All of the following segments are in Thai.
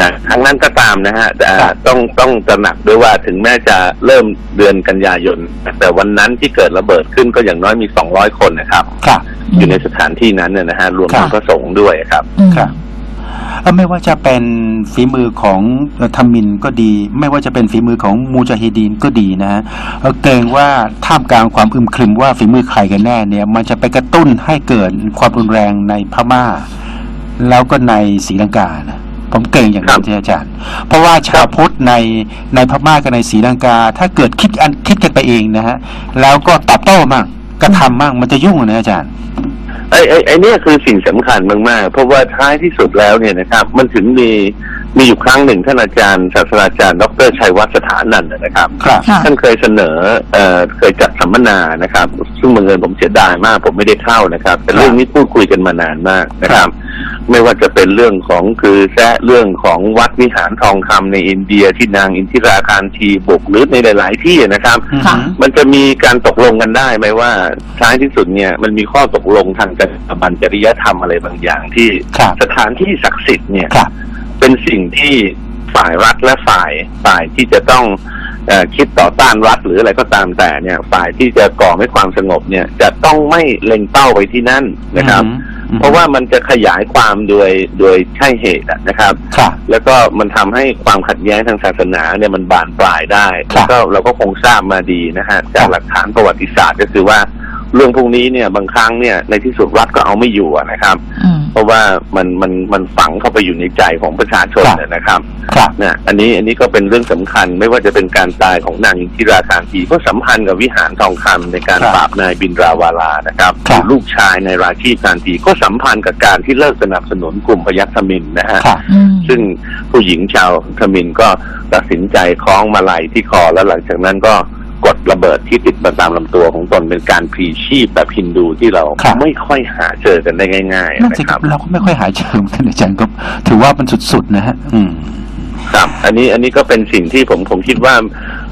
นะทั้งนั้นก็ตามนะฮะแต่ครับต้องต้องตระหนักด้วยว่าถึงแม้จะเริ่มเดือนกันยายน แต่วันนั้นที่เกิดระเบิดขึ้นก็อย่างน้อยมี200คนนะครับครับอยู่ในสถานที่นั้นเนี่ยนะฮะรวมทั้งครับพระสงฆ์ด้วยครับอืมครับเอ่อไม่ว่าจะเป็นฝีมือของเอ่อทามินก็ดี ไม่ว่าจะเป็นฝีมือของมูจาฮิดีนก็ดีนะฮะเอ่อเกรงว่าท่ามกลางความอึมครึมว่าฝีมือใครกันแน่เนี่ย มันจะไปกระตุ้นให้เกิดความรุนแรงในพม่า แล้วก็ในศรีลังกานะ ผมเกรงอย่างนั้นครับที่อาจารย์ เพราะว่าชาวพุทธในในพม่ากับในศรีลังกา ถ้าเกิดคิดอันคิดกันไปเองนะฮะ แล้วก็ตอบโต้มั่งกระทำมั่งมันจะยุ่งนะอาจารย์ไอ้ไอ้ไอ้เนี่ยคือสิ่งสำคัญมากๆ เพราะว่าท้ายที่สุดแล้วเนี่ยนะครับ มันถึงมีมีอยู่ครั้งหนึ่งท่านอาจารย์ศาสตราจารย์ ดรชัยวัฒน์สถานันท์นะครับครับค่ะท่านเคยเสนอเอ่อเคยจัดสัมมนานะครับ ซึ่งบังเอิญผมเสียดายมาก ผมไม่ได้เข้านะครับ แต่เรื่องนี้พูดคุยกันมานานมากนะครับ ไม่ว่าจะเป็นเรื่องของคือแซะเรื่องของวัดวิหารทองคำในอินเดียที่นางอินทิราคารทีบุกหรือในหลาย ๆ ที่นะครับค่ะมันจะมีการตกลงกันได้ไหมว่าท้ายที่สุดเนี่ยมันมีข้อตกลงทางจรรยาบรรณจริยธรรมอะไรบางอย่างที่ครับสถานที่ศักดิ์สิทธิ์เนี่ยครับเป็นสิ่งที่ฝ่ายรัฐและฝ่ายฝ่ายที่จะต้องเออ คิดต่อต้านรัฐหรืออะไรก็ตามแต่เนี่ย ฝ่ายที่จะก่อให้ความสงบเนี่ย จะต้องไม่เล็งเป้าไปที่นั่นนะครับอืมเพราะว่ามันจะขยายความโดยโดยใช่เหตุอะนะครับครับ แล้วก็มันทำให้ความขัดแย้งทางศาสนาเนี่ยมันบานปลายได้ครับแล้วก็เราก็คงทราบมาดีนะฮะจากหลักฐานประวัติศาสตร์ก็คือว่าเรื่องพวกนี้เนี่ยบางครั้งเนี่ยในที่สุดรัฐก็เอาไม่อยู่อะนะครับอืม เพราะว่ามันมันมันฝังเข้าไปอยู่ในใจของประชาชนครับเนี่ยนะครับครับเนี่ยอันนี้อันนี้ก็เป็นเรื่องสำคัญไม่ว่าจะเป็นการตายของนางอินทิราคารทีก็สัมพันธ์กับวิหารทองคำในการครับปราบนายบินราวาลานะครับครับ ลูกชายในราชีคารทีก็สัมพันธ์กับการที่เลิกสนับสนุนกลุ่มพยัคฆ์ทมินนะฮะ ครับ อืม ซึ่งผู้หญิงชาวทมินก็ตัดสินใจคล้องมาลัยที่คอแล้วหลังจากนั้นก็ กดระเบิดที่ติดมาตามลำตัวของตนเป็นการพลีชีพแบบฮินดูที่เราครับไม่ค่อยหาเจอกันได้ง่าย ๆนั่นสินะคครัรับบเราก็ไม่ค่อยหาเจอเหมือนกันอาจารย์ก็ถือว่ามันสุดๆนะฮะอืมครับ อันนี้อันนี้ก็เป็นสิ่งที่ผมผมคิดว่า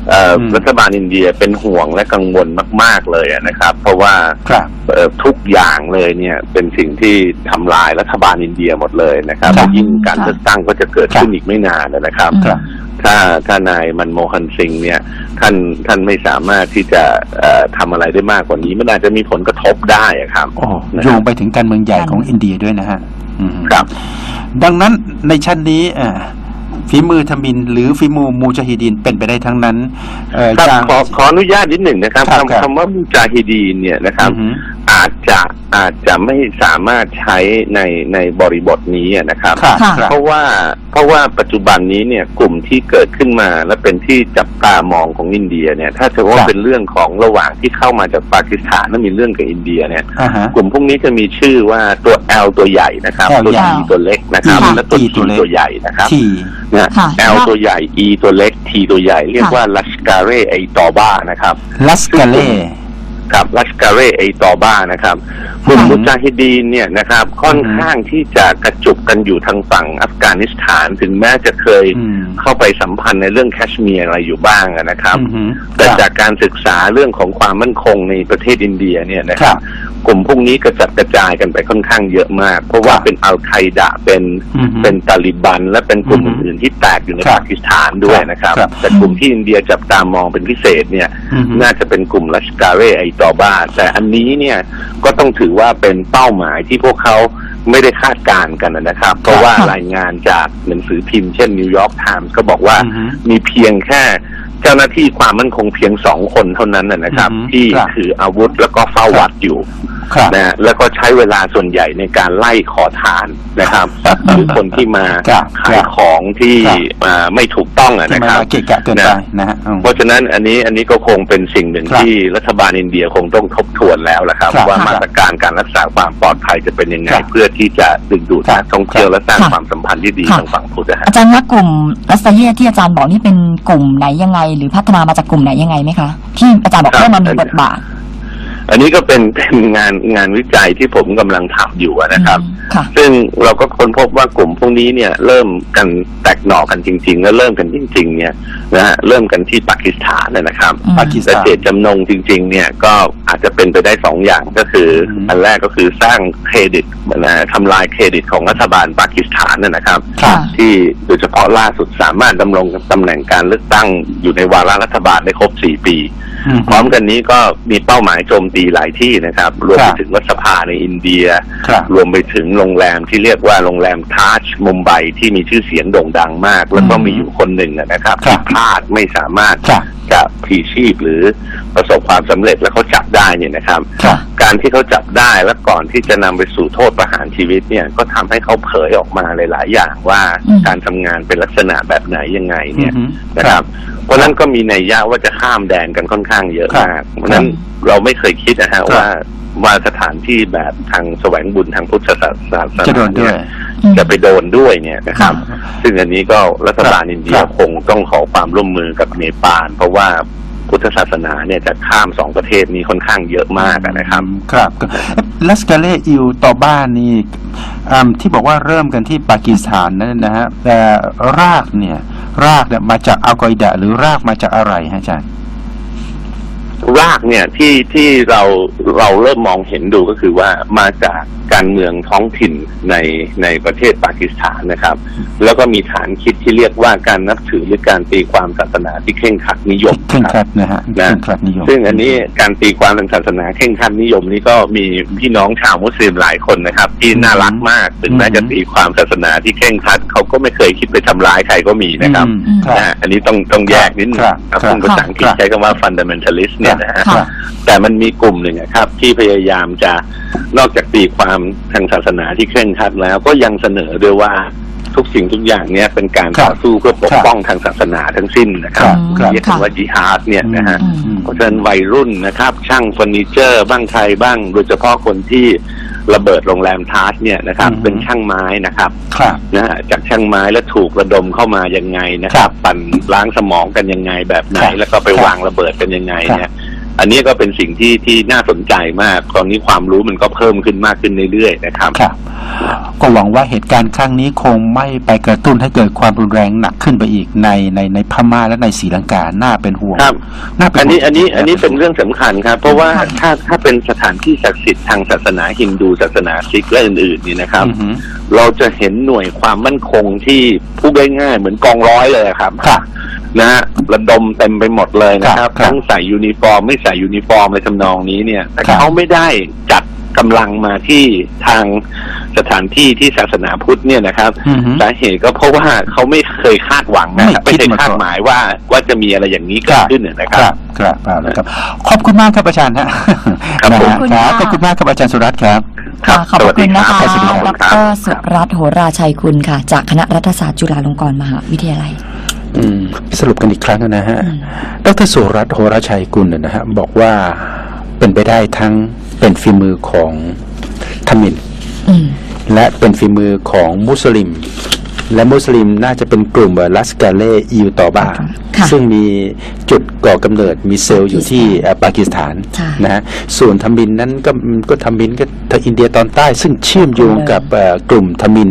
เอ่ออมรัฐบาลอินเดียเป็นห่วงและกังวลมาก ๆเลยอะนะครับ เพราะว่าครับเอ่อทุกอย่างเลยเนี่ยเป็นสิ่งที่ทำลายรัฐบาลอินเดียหมดเลยนะครับครับและยิ่งการเลือกตั้งก็จะเกิดขึ้นอีกไม่นานนะครับครับ ถ้าถ้านายมันโมฮันซิงเนี่ยท่านท่านไม่สามารถที่จะเอ่อทำอะไรได้มากกว่านี้มันอาจจะมีผลกระทบได้อะครับโอ้โหนะโยครังบไปถึงการเมืองใหญ่ของอินเดียด้วยนะฮะอืมครับ ดังนั้นในชั้นนี้อ่าฝีมือทมิน หรือฝีมือมูจาฮิดีนเป็นไปได้ทั้งนั้นเอ่อครับอย่างขอขออนุญาตนิดหนึ่งนะครับครับครับคำคำว่ามุจาฮิดีนเนี่ยนะครับ อือฮึอาจจะอาจจะไม่สามารถใช้ในในบริบทนี้อะนะครับครับค่ะครับเพราะว่าเพราะว่าปัจจุบันนี้เนี่ยกลุ่มที่เกิดขึ้นมาและเป็นที่จับตามองของอินเดียเนี่ย ถ้าจะว่าครับเป็นเรื่องของระหว่างที่เข้ามาจากปากีสถานแล้วมีเรื่องกับอินเดียเนี่ย อ่าฮะ กลุ่มพวกนี้จะมีชื่อว่าตัว L ตัวใหญ่นะครับ L ตัวใหญ่ T ตัวเล็กนะครับ ค่ะ และตัว T T ตัวเล็กตัวใหญ่นะครับ ที่นะ ค่ะ L ตัวใหญ่ E ตัวเล็ก T ตัวใหญ่ เรียกค่ะว่าลัชการ์ไอตอบ้านะครับ ลัสกาเล่ ครับลัชการ์ไอตอบ้านะครับกลุ่มค่ะมุจาฮิดีนเนี่ยนะครับค่อนข้างที่จะกระจุกกันอยู่ทางฝั่งอัฟกานิสถานถึงแม้จะเคยอืมเข้าไปสัมพันธ์ในเรื่องแคชเมียร์อะไรอยู่บ้างอะนะครับอือฮึแต่ครับจากการศึกษาเรื่องของความมั่นคงในประเทศอินเดียเนี่ยนะคครัรับบ กลุ่มพวกนี้กระจัดกระจายกันไปค่อนข้างเยอะมาก เพราะว่าครับเป็นอัลไคดะเป็นอือฮึเป็นตาลิบัน และเป็นกลุ่มอือฮึอื่นๆที่แตกอยู่ในครับปากีสถานด้วยนะครับครับ แต่กลุ่มที่อินเดียจับตามองเป็นพิเศษเนี่ยอือฮึน่าจะเป็นกลุ่มลัชการ์ไอตอบาแต่อันนี้เนี่ยก็ต้องถือว่าเป็นเป้าหมายที่พวกเขาไม่ได้คาดการณ์กันนะครับ เพราะว่ารายงานจากหนังสือพิมพ์เช่นนิวยอร์กไทมส์ก็บอกว่าอือฮึมีเพียงแค่เจ้าหน้าที่ความมั่นคงเพียงสองคนเท่านั้นนะนะครับอือฮึที่ครับถืออาวุธแล้วก็เฝ้าวัดอยู่ครับนะฮะแล้วก็ใช้เวลาส่วนใหญ่ในการไล่ขอทานนะครับหรือคนที่มาครับขายของที่ครับอ่าไม่ถูกต้องอะที่นะมันครับมาเกะกะเกินไปนะฮะอืมเพราะฉะนั้นอันนี้อันนี้ก็คงเป็นสิ่งหนึ่งครับที่รัฐบาลอินเดียคงต้องทบทวนแล้วละครับครับว่าครับมาตรการการรักษาความปลอดภัยจะเป็นยังไงครับเพื่อที่จะดึงดูดครับนักท่องเที่ยวและสร้างค่ะความสัมพันธ์ที่ดีค่ะทางฝั่งพุทธฮะอาจารย์ว่ากลุ่มรัสเซียที่อาจารย์บอกนี่เป็นกลุ่มไหนยังไง หรือพัฒนามาจากกลุ่มไหนยังไงไหมคะที่อาจารย์บอกครับเริ่มมามีบทบาท อันนี้ก็เป็นเป็นงานงานวิจัยที่ผมกำลังทำอยู่อะนะครับอืมค่ะซึ่งเราก็ค้นพบว่ากลุ่มพวกนี้เนี่ย เริ่มกันแตกหน่อกันจริง ๆ แล้วเริ่มกันจริง ๆ เนี่ยนะฮะเริ่มกันที่ปากีสถานนะนะครับอืมปากีสแต่ถานเจตจำนงจริง ๆ เนี่ยก็อาจจะเป็นไปได้สองอย่างก็คืออมอันแรกก็คือสร้างเครดิตนะฮะทำลายเครดิตของรัฐบาลปากีสถานนะนะครับครับ ที่โดยเฉพาะล่าสุดสามารถดำรงตำแหน่งการเลือกตั้งอยู่ในวาระรัฐบาลได้ครบสี่ปีอืม พร้อมกันนี้ก็มีเป้าหมายโจมตีหลายที่นะครับ รวมคไปรับถึงรัฐสภาในอินเดียครับรวมไปถึงโรงแรมที่เรียกว่าโรงแรมทาชมุมไบที่มีชื่อเสียงโด่งดังมาก แล้วก็อืมมีอยู่คนหนึ่งอะนะครับครับที่พลาดไม่สามารถครับจะผีชีพหรือประสบความสำเร็จแล้วเขาจับได้เนี่ยนะครับ การที่เขาจับได้และก่อนที่จะนำไปสู่โทษประหารชีวิตเนี่ยก็ทำให้เขาเผยออกมาหลาย ๆ อย่างว่าการทำงานเป็นลักษณะแบบไหนยังไงเนี่ยนะครับเพราะนั้นก็มีในยะว่าจะข้ามแดนกันค่อนข้างเยอะมากเพราะนั้นเราไม่เคยคิดนะฮะว่า ว่าสถานที่แบบทางแสวงบุญทางพุทธศาสนาจะโดนด้วยอืมจะไปโดนด้วยเนี่ยนะครับค่ะซึ่งอันนี้ก็รัฐบาลครับอินเดียครับคงต้องขอความร่วมมือกับเนปาลเพราะว่าพุทธศาสนาเนี่ยจะข้ามสองประเทศนี้ค่อนข้างเยอะมากอะนะครับ ครับลัสกาเลอิวต่อบ้านนี่อืมที่บอกว่าเริ่มกันที่ปากีสถานนั่นนะฮะแต่รากเนี่ย รากเนี่ยมาจากอัลกออิดะหรือรากมาจากอะไรฮะอาจารย์ รากเนี่ยที่ที่เราเราเริ่มมองเห็นดูก็คือว่ามาจากการเมืองท้องถิ่นในในประเทศปากีสถานนะครับ แล้วก็มีฐานคิดที่เรียกว่าการนับถือหรือการตีความศาสนาที่เคร่งครัดนิยมเคร่งคครัรับดนะฮะเคนะร่งครัดนิยมซึ่งอันนี้การตีความทางศาสนาเคร่งครัดนิยมนี่ก็มีพี่น้องชาวมุสลิมหลายคนนะครับ ที่น่ารักมากถึงแม้อืมจะตีความศาสนาที่เคร่งครัดเขาก็ไม่เคยคิดไปทำร้ายใครก็มีนะครับอืมอืมครับนะฮะอันนี้ต้องต้องแยกนิดนึงครับครับครับซึ่งภาษาอังกฤษครับใช้คำว่า fundamentalist เนี่ยนะฮะค่ะแต่มันมีกลุ่มหนึ่งอะครับ ที่พยายามจะนอกจากตีความทางศาสนาที่เคร่งครัดแล้ว ก็ยังเสนอด้วยว่าทุกสิ่งทุกอย่างเนี้ยเป็นการครับต่อสู้เพื่อปกครับป้องทางศาสนาทั้งสิ้นนะคครัรับบครับเรียกว่าจิฮาดเนี่ยนะฮะอืมอืมเพราะฉะนั้นวัยรุ่นนะครับ ช่างเฟอร์นิเจอร์บ้างใครบ้าง โดยเฉพาะคนที่ระเบิดโรงแรมทาสเนี่ยนะครับอืมเป็นช่างไม้นะครับครับนะฮะจากช่างไม้แล้วถูกระดมเข้ามายังไงนะคครัรับบปั่นล้างสมองกันยังไงแบบไหนครับแล้วก็ไปครับวางระเบิดกันยังไงครับเนี่ย อันนี้ก็เป็นสิ่งที่ที่น่าสนใจมาก ตอนนี้ความรู้มันก็เพิ่มขึ้นมากขึ้นเรื่อยๆนะครับครับก็หวังว่าเหตุการณ์ครั้งนี้คงไม่ไปกระตุ้นให้เกิดความรุนแรงหนักขึ้นไปอีกในในในพม่าและในศรีลังกาน่าเป็นห่วงครับน่าเป็นอันนี้ห่วงอันนี้จริงๆอันนี้าเป็นเรื่องสำคัญครับ เพราะว่าค่ะถ้าถ้าเป็นสถานที่ศักดิ์สิทธิ์ทางศาสนาฮินดูศาสนาซิกและอื่นๆนี่นะครับอือหือเราจะเห็นหน่วยความมั่นคงที่พูดง่ายๆเหมือนกองร้อยเลยครับครับ นะฮะระดมเต็มไปหมดเลยนะคครัรับบครับทั้งใส่ยูนิฟอร์ม ไม่ใส่ยูนิฟอร์มในทำนองนี้เนี่ยแต่ครับ เขาไม่ได้จัดกำลังมาที่ทางสถานที่ที่ศาสนาพุทธเนี่ยนะครับ อือหือสาเหตุก็เพราะว่าเขาไม่เคยคาดหวังนะครับไม่ไม่คิดเคยมาก่อน คาดหมายว่าว่าจะมีอะไรอย่างนี้เกิดขึ้นนะคครับ รับครับเอาละครับ ขอบคุณมากครับอาจารย์ฮะครับนะผม ฮะครับขอบคุณมากครับอาจารย์สุรัตน์ครับ ค่ะขอบพระคุณนะคะสวัสดีครับดรสุรัตน์โหราชัยคุณค่ะ จากคณะรัฐศาสตร์จุฬาลงกรณ์มหาวิทยาลัยอืม สรุปกันอีกครั้งนะฮะอืมดรสุรัตน์โหราชัยกุลนะนะฮะบอกว่าเป็นไปได้ทั้งเป็นฝีมือของทมินอืมและเป็นฝีมือของมุสลิม และมุสลิมน่าจะเป็นกลุ่มลัสกาเล่อิวตอบาค่ะซึ่งมีจุดก่อกำเนิดมีเซลล์อยู่ที่เอ่อปากีสถานใช่นะฮะส่วนทมินนั้นก็ก็ทมินก็ ทางอินเดียตอนใต้ซึ่งเชื่อมโยงกับเอ่อกลุ่มทมิน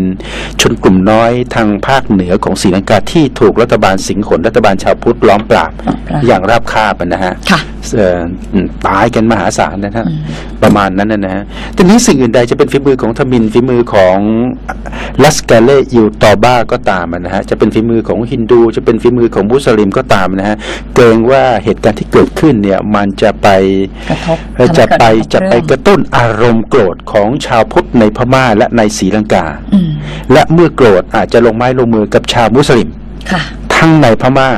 ชนกลุ่มน้อยทางภาคเหนือของศรีลังกาที่ถูกรัฐบาลสิงหนรัฐบาลชาวพุทธล้อมปราบล้อมปราบอย่างราบคาบนะฮะค่ะเอ่อตายกันมหาศาลนะฮะอืมประมาณนั้นนะฮะทีนี้สิ่งอื่นใดจะเป็นฝีมือของทมินฝีมือของลัสกาเล่อิวตอบ้าก็ตามนะฮะจะเป็นฝีมือของฮินดูจะเป็นฝีมือของมุสลิมก็ตามนะฮะเกรงว่าเหตุการณ์ที่เกิดขึ้นเนี่ยมันจะไปกระทบเอ่อจะไปทำให้เกิดจะไปเรื่องกระตุ้นอารมณ์โกรธของชาวพุทธในพม่าและในศรีลังกาอืมและเมื่อโกรธอาจจะลงไม้ลงมือกับชาวมุสลิมค่ะทั้งในพม่า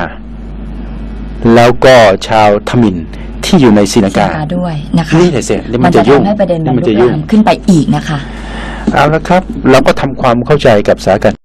แล้วก็ชาวทมินที่อยู่ในศรีลังกาด้วยนะคะนี่แหละสินี่มัมันนจะจะยุ่งทำให้ประเด็นมันนี่มันลุจะกยุ่งลามขึ้นไปอีกนะคะ เอาละครับ เราก็ทำความเข้าใจกับสถานการณ์